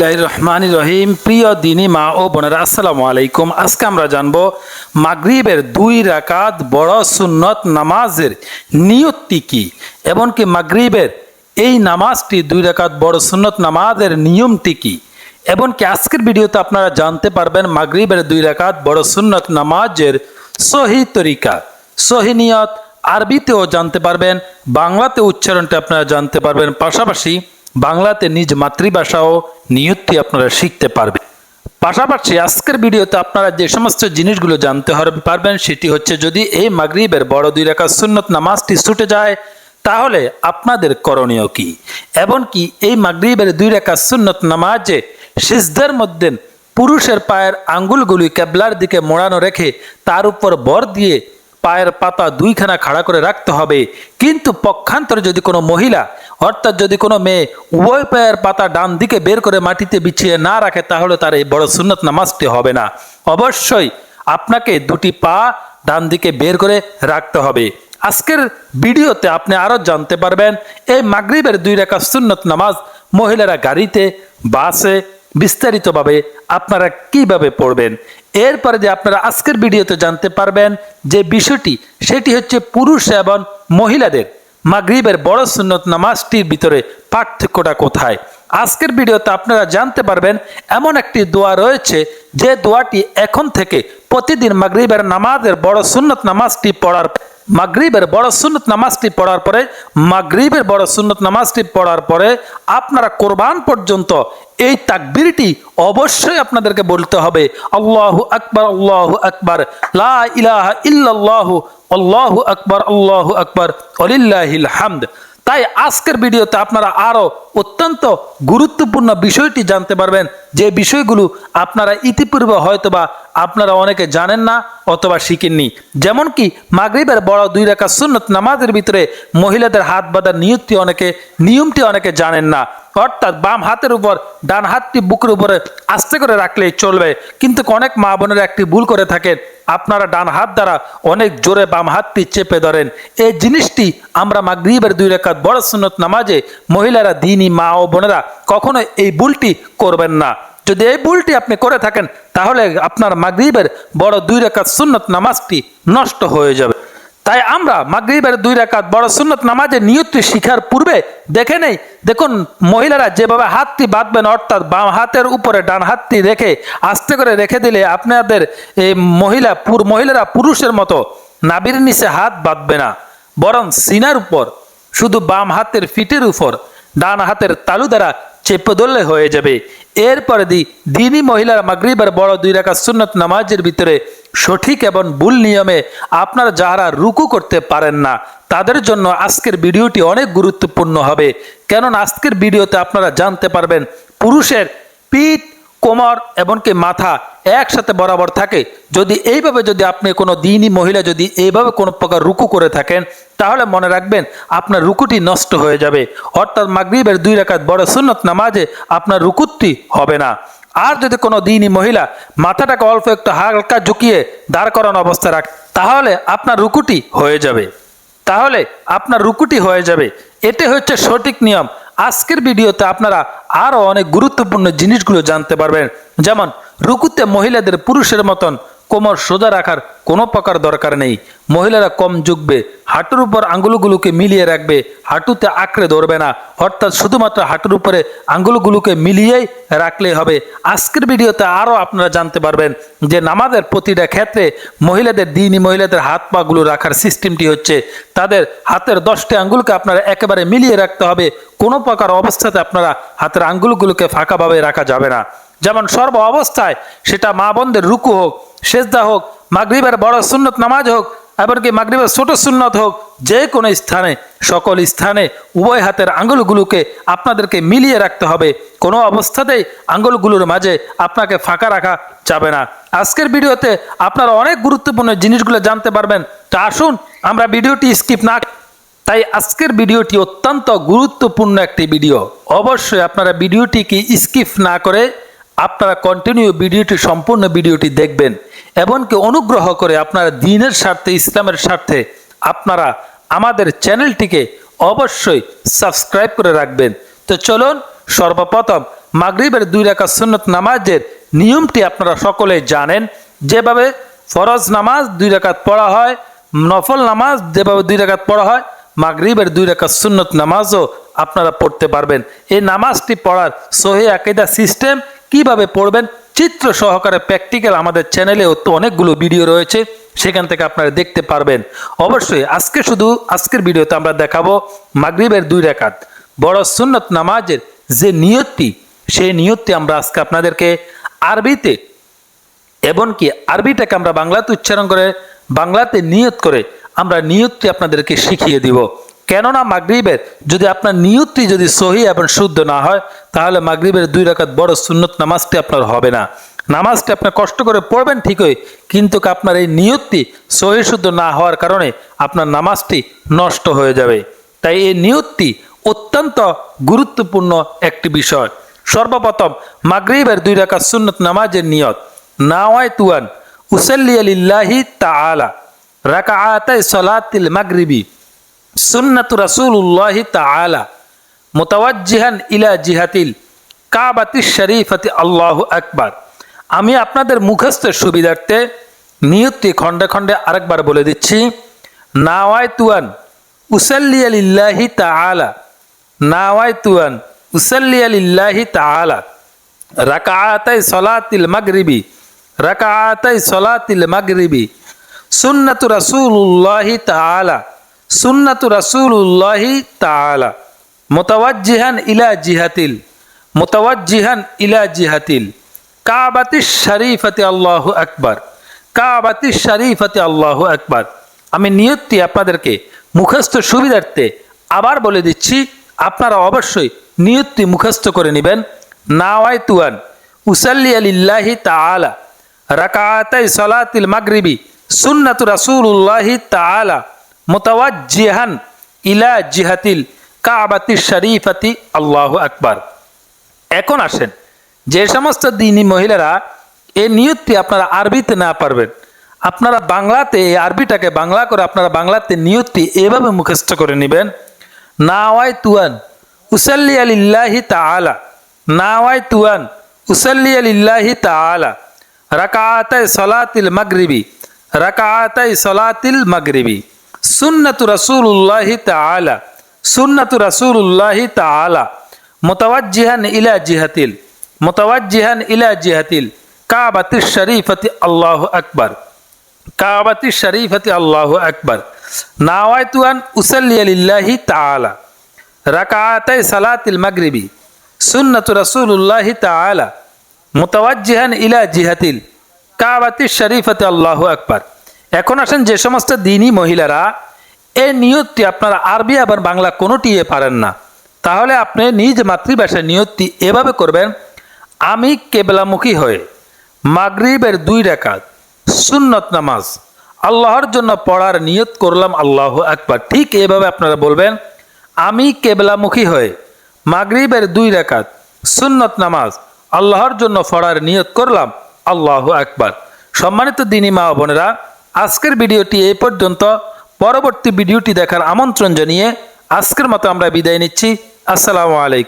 রহমান রহিম প্রিয় দিনী মা ও বোনেরা, আসসালামু আলাইকুম। আজকে আমরা জানব মাগরিবের দুই রাকাত বড় সুন্নত নামাজের নিয়তি কি, এমনকি মাগরিবের এই নামাজটি দুই রাকাত বড় সুন্নত নামাজের নিয়মটি কি, এমনকি আজকের ভিডিওতে আপনারা জানতে পারবেন মাগরিবের দুই রাকাত বড় সুন্নত নামাজের সহি তরিকা, সহি নিয়ত। আরবিতেও জানতে পারবেন, বাংলাতে উচ্চারণটা আপনারা জানতে পারবেন। পাশাপাশি বাংলাতে নিজ মাতৃভাষাও নিয়তি আপনারা শিখতে পারবেন। পাশাপাশি আজকের ভিডিওতে আপনারা যে সমস্ত জিনিসগুলো জানতে পারবেন, সেটি হচ্ছে যদি এই মাগরিবের বড় দুই রেখা সুন্নত নামাজটি ছুটে যায়, তাহলে আপনাদের করণীয় কি? এমনকি এই মাগরিবের দুই রেখা সুন্নত নামাজে সিজদার মধ্যে পুরুষের পায়ের আঙ্গুলগুলি কেবলার দিকে মোড়ানো রেখে তার উপর বর দিয়ে পায়ের পাতা দুইখানা খাড়া করে রাখতে হবে। কিন্তু পক্ষান্তরে যদি কোনো মহিলা, অর্থাৎ যদি কোনো মেয়ে, উভয় পায়ের পাতা ডান দিকে বের করে মাটিতে বিছিয়ে না রাখে, তাহলে তার এই বড় সুন্নত নামাজটি হবে না। অবশ্যই আপনাকে দুটি পা ডান দিকে বের করে রাখতে হবে। আজকের ভিডিওতে আপনি আরও জানতে পারবেন, এই মাগরিবের দুই রেখা সুন্নত নামাজ মহিলারা গাড়িতে, বাসে বিস্তারিতভাবে আপনারা কীভাবে পড়বেন? এরপরে যে আপনারা আজকের ভিডিওতে জানতে পারবেন যে বিষয়টি, সেটি হচ্ছে পুরুষ এবং মহিলাদের মাগরিবের বড় সুন্নত নামাজটির ভিতরে পার্থক্যটা কোথায়? আজকের ভিডিওতে আপনারা জানতে পারবেন, এমন একটি দোয়া রয়েছে, যে দোয়াটি এখন থেকে প্রতিদিন মাগরিবের নামাজের বড় সুন্নত নামাজটি পড়ার মাগরিবের বড় সুন্নত নামাজটি পড়ার পরে, মাগরিবের বড় সুন্নত নামাজটি পড়ার পরে আপনারা কোরবান পর্যন্ত এই তাকবীরটি অবশ্যই আপনাদেরকে বলতে হবে। আল্লাহু আকবার আল্লাহু আকবার, লা ইলাহা ইল্লাল্লাহু, আল্লাহু আকবার আল্লাহু আকবার ওলিল্লাহিল হামদ। তাই আজকের ভিডিওতে আপনারা আরও অত্যন্ত গুরুত্বপূর্ণ বিষয়টি জানতে পারবেন। যে বিষয়গুলো আপনারা ইতিপূর্বে হয়তোবা আপনারা অনেকে জানেন না অথবা শিখেননি। যেমন কি মাগরীবের বড় দুই রেখা সুন্নত নামাজের ভিতরে মহিলাদের হাত বাঁধার নিয়তটি অনেকে, নিয়মটি অনেকে জানেন না। অর্থাৎ বাম হাতের উপর, ডান হাতটি বুকের উপরে আস্তে করে রাখলেই চলবে। কিন্তু অনেক মা বোনেরা একটি ভুল করে থাকেন। আপনারা ডান হাত দ্বারা অনেক জোরে বাম হাতটি চেপে ধরেন। এই জিনিসটি আমরা মাগরিবের দুই রেখাত বড় সুন্নত নামাজে মহিলারা দিনই মা ও বোনেরা কখনো এই ভুলটি করবেন না। যদি এই ভুলটি আপনি করে থাকেন, তাহলে আপনার মাগরিবের বড় দুই রেখাত সুন্নত নামাজটি নষ্ট হয়ে যাবে। তাই আমরা মাগরিবের দুই রাকাত বড় সুন্নত নামাজের নিয়তটি শিখার পূর্বে দেখে নেই। দেখুন, মহিলারা যেভাবে হাতটি বাঁধবেন, অর্থাৎ বাম হাতের উপরে ডান হাতটি রেখে আস্তে করে রেখে দিলে আপনাদের এই মহিলা, পুর, মহিলারা পুরুষের মতো নাবির নিচে হাত বাঁধবে না। বরং সিনার উপর, শুধু বাম হাতের ফিটের উপর, ডান হাতের তালু দ্বারা চেপে ধরলে হয়ে যাবে। এরপরে দি দিনই মহিলার মাগরিবের বড় দুই রাখা সুন্নত নামাজের ভিতরে সঠিক এবং ভুল নিয়মে আপনারা যারা রুকু করতে পারেন না, তাদের জন্য আজকের ভিডিওটি অনেক গুরুত্বপূর্ণ হবে। কেননা আজকের ভিডিওতে আপনারা জানতে পারবেন, পুরুষের পিঠ, কোমর এমনকি মাথা একসাথে বরাবর থাকে। যদি এইভাবে যদি আপনি কোনো দিনই মহিলা যদি এইভাবে কোনো প্রকার রুকু করে থাকেন, তাহলে মনে রাখবেন আপনার রুকুটি নষ্ট হয়ে যাবে। অর্থাৎ মাগরিবের দুই রাকাত বড় সুন্নত নামাজে আপনার রুকুটি হবে না। আর যদি কোনো দিনই মহিলা মাথাটাকে অল্প একটু হালকা ঝুঁকিয়ে দাঁড় করানো অবস্থায় রাখ, তাহলে আপনার রুকুটি হয়ে যাবে। তাহলে আপনার রুকুটি হয়ে যাবে। এটি হচ্ছে সঠিক নিয়ম। আজকের ভিডিওতে আপনারা আরও অনেক গুরুত্বপূর্ণ জিনিসগুলো জানতে পারবেন। যেমন রুকুতে মহিলাদের পুরুষের মতন কোমর সোজা রাখার কোনো প্রকার দরকার নেই। মহিলারা কম ঝুঁকবে, হাঁটুর উপর আঙ্গুলগুলোকে মিলিয়ে রাখবে, হাঁটুতে আঁকড়ে ধরবে না। অর্থাৎ শুধুমাত্র হাঁটুর উপরে আঙ্গুলগুলোকে মিলিয়েই রাখলেই হবে। আজকের ভিডিওতে আরও আপনারা জানতে পারবেন যে নামাজের প্রতিটা ক্ষেত্রে মহিলাদের দিনই মহিলাদের হাত পাগুলো রাখার সিস্টেমটি হচ্ছে, তাদের হাতের দশটি আঙ্গুলকে আপনারা একেবারে মিলিয়ে রাখতে হবে। কোনো প্রকার অবস্থাতে আপনারা হাতের আঙ্গুলগুলোকে ফাঁকাভাবে রাখা যাবে না। যেমন সর্ব অবস্থায়, সেটা মা বোনদের রুকু হোক, সেজদা হোক, মাগরিবের বড় সুন্নত নামাজ হোক, এমনকি মাগরিবের ছোট সুন্নত হোক, যে কোনো স্থানে, সকল স্থানে উভয় হাতের আঙ্গুলগুলোকে আপনাদেরকে মিলিয়ে রাখতে হবে। কোনো অবস্থাতেই আঙ্গুলগুলোর মাঝে আপনাকে ফাঁকা রাখা যাবে না। আজকের ভিডিওতে আপনারা অনেক গুরুত্বপূর্ণ জিনিসগুলো জানতে পারবেন। তা আসুন, আমরা ভিডিওটি স্কিপ না তাই আজকের ভিডিওটি অত্যন্ত গুরুত্বপূর্ণ একটি ভিডিও। অবশ্যই আপনারা ভিডিওটিকে স্কিপ না করে আপনারা কন্টিনিউ ভিডিওটি, সম্পূর্ণ ভিডিওটি দেখবেন। এমনকি অনুগ্রহ করে আপনারা দিনের স্বার্থে, ইসলামের স্বার্থে আপনারা আমাদের চ্যানেলটিকে অবশ্যই সাবস্ক্রাইব করে রাখবেন। তো চলুন, সর্বপ্রথম মাগরিবের দুই রাকাত সুন্নত নামাজের নিয়মটি আপনারা সকলে জানেন। যেভাবে ফরজ নামাজ দুই রাকাত পড়া হয়, নফল নামাজ যেভাবে দুই রাকাত পড়া হয়, মাগরিবের দুই রাকাত সুন্নত নামাজও আপনারা পড়তে পারবেন। এই নামাজটি পড়ার সহি আকিদা, সিস্টেম কীভাবে পড়বেন? চিত্র সহকারে প্র্যাকটিক্যাল আমাদের চ্যানেলে অনেকগুলো ভিডিও রয়েছে, সেখান থেকে আপনারা দেখতে পারবেন। অবশ্যই আজকে শুধু আজকের ভিডিওতে আমরা দেখাবো মাগরিবের দুই রেখাত বড় সুন্নত নামাজের যে নিয়তটি সেই নিয়তটি আমরা আজকে আপনাদেরকে আরবিতে, এমনকি আরবিটাকে আমরা বাংলাতে উচ্চারণ করে, বাংলাতে নিয়ত করে আমরা নিয়তটি আপনাদেরকে শিখিয়ে দিব। কেননা মাগরিবের যদি আপনার নিয়তটি যদি সহি এবং শুদ্ধ না হয়, তাহলে মাগরিবের দুই রাকাত বড় সুন্নত নামাজটি আপনার হবে না। নামাজটি আপনি কষ্ট করে পড়বেন ঠিকই, কিন্তু আপনার এই নিয়তটি সহি শুদ্ধ না হওয়ার কারণে আপনার নামাজটি নষ্ট হয়ে যাবে। তাই এই নিয়তটি অত্যন্ত গুরুত্বপূর্ণ একটি বিষয়। সর্বপ্রথম, মাগরিবের দুই রাকাত সুন্নত নামাজের নিয়ত। নাওয়াই তুয়ান উসাল্লি আলিল্লাহি তাআলা, রাকাআতাই সালাতিল মাগরিবি। সুন্নাতু রাসূলুল্লাহি তাআলা মুতাওয়াজ্জিহান ইলা জিহাতিল কাবাতি শরীফাতি আল্লাহ আকবার। আমি আপনাদের মুখস্থের সুবিধার্থে নিয়তটি খণ্ডে খণ্ডে আরেকবার বলে দিচ্ছি নাওয়াই তুয়ান উসাল্লি আলিল্লাহি তাআলা নাওয়াই তুয়ান উসাল্লি আলিল্লাহি তাআলা, রাকাআতাই সলাতিল মাগরিবি, রাকাআতাই সলাতিল মাগরিবি, সুন্নাতু রাসূলুল্লাহি তাআলা সুন্নাতু রাসূলুল্লাহি তাআলা। মুতাওয়াজ্জিহান ইলা জিহাতিল। মুতাওয়াজ্জিহান ইলা জিহাতিল। কাবাতি শরীফাতি আল্লাহ আকবার। কাবাতি শরীফাতি আল্লাহ আকবার। আমি নিয়তটি আপনাদেরকে মুখস্থ সুবিধার্থে আবার বলে দিচ্ছি, আপনারা অবশ্যই নিয়তটি মুখস্থ করে নেবেন। নাওয়াই তুয়ান উসাল্লি আলিল্লাহি তালা রাকাতাই সলাতিল মাগরিবি, সুন্নাতু রাসূলুল্লাহি তাআলা। মুতাওয়াজ্জিহান ইলা জিহাতিল কাবাতি শরীফাতি আল্লাহু আকবার। এখন আসেন, যে সমস্ত দিনী মহিলারা এ নিয়তটি আপনারা আরবিতে না পারবেন, আপনারা বাংলাতে এই আরবিটাকে বাংলা করে আপনারা বাংলাতে নিয়তটি এভাবে মুখস্থ করে নেবেন নাওয়াই তুয়ান উসাল্লি আলিল্লাহি তাআলা নাওয়াই তুয়ান উসাল্লি আলিল্লাহি তাআলা রাকাতাই সলাতিল মাগরিবি রাকাতাই সলাতিল মাগরিবি। সুন্নাতু রাসূলুল্লাহি তাআলা সুন্নাতু রাসূলুল্লাহি তাআলা মুতাওয়াজ্জিহান ইলা জিহাতিল মুতাওয়াজ্জিহান ইলা জিহাতিল কাবাতিশ শরীফাতি আল্লাহু আকবার কাবাতি শরীফাতি আল্লাহু আকবার নাওয়াইতু আন উসাল্লি লিল্লাহি তাআলা রাকাতাই সালাতিল মাগরিবি সুন্নাতু রাসূলুল্লাহি তাআলা মুতাওয়াজ্জিহান ইলা জিহাতিল কাবাতি শরীফাতি আল্লাহু আকবার এখন আসেন যে সমস্ত দিনী মহিলারা এই নিয়তটি আপনারা আরবি আবার বাংলা কোনোটি পারেন না। তাহলে আপনি নিজ মাতৃভাষায় নিয়তটি এভাবে করবেন, আমি কেবলামুখী হয়ে মাগরিবের দুই রেখাত সুন্নত নামাজ, আল্লাহর জন্য পড়ার নিয়ত করলাম আল্লাহ একবার ঠিক এভাবে আপনারা বলবেন, আমি কেবলামুখী হয়ে মাগরিবের দুই রেখাত সুন্নত নামাজ, আল্লাহর জন্য পড়ার নিয়ত করলাম আল্লাহ একবার সম্মানিত দিনী মা বোনেরা আজকের ভিডিওটি এই পর্যন্ত। পরবর্তী ভিডিওটি দেখার আমন্ত্রণ জানিয়ে আজকের মতো আমরা বিদায় নিচ্ছি। আসসালামু আলাইকুম।